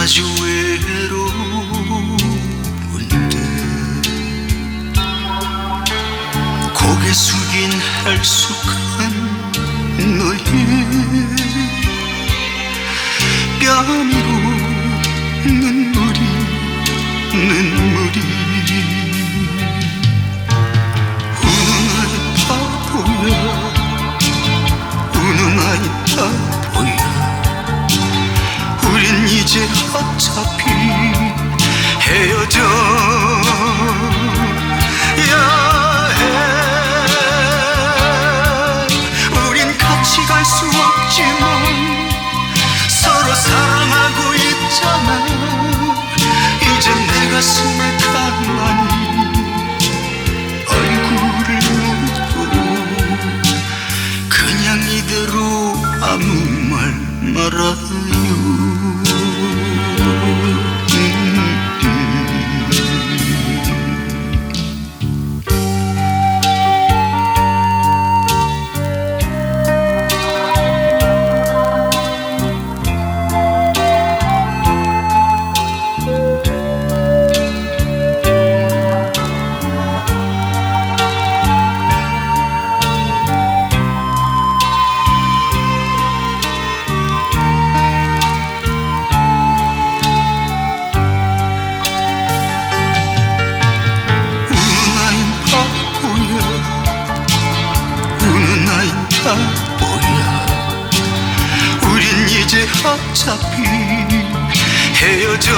아주 외로운데 고개 숙인 할숙한 너의 뺨으로 눈물이 눈물이. 우는 아이 다 보여. 우는 아이 다 보여. 이제 어차피 헤어져 야 해. 우린 같이 갈 수 없지만 서로 사랑하고 있잖아. 이제 내 가슴에 가만히 얼굴을 묻고 그냥 이대로 아무 말 말아 어차피 헤어져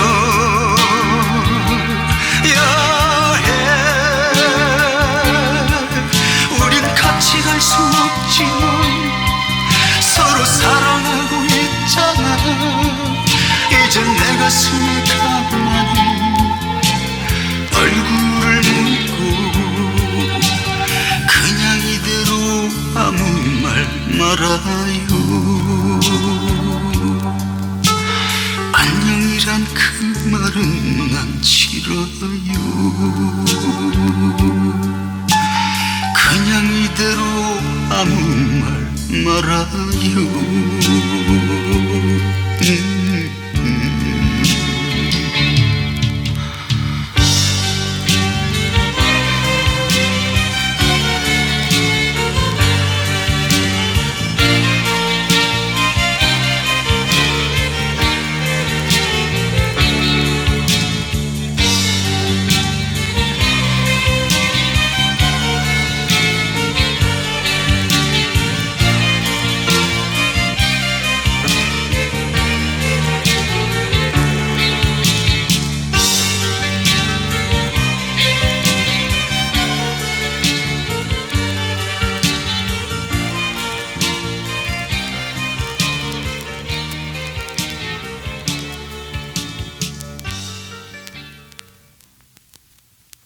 야 해. 우린 같이 갈 수 없지만 서로 사랑하고 있잖아. 이제 내 가슴에 싫어요 그냥 이대로 아무 말 말아요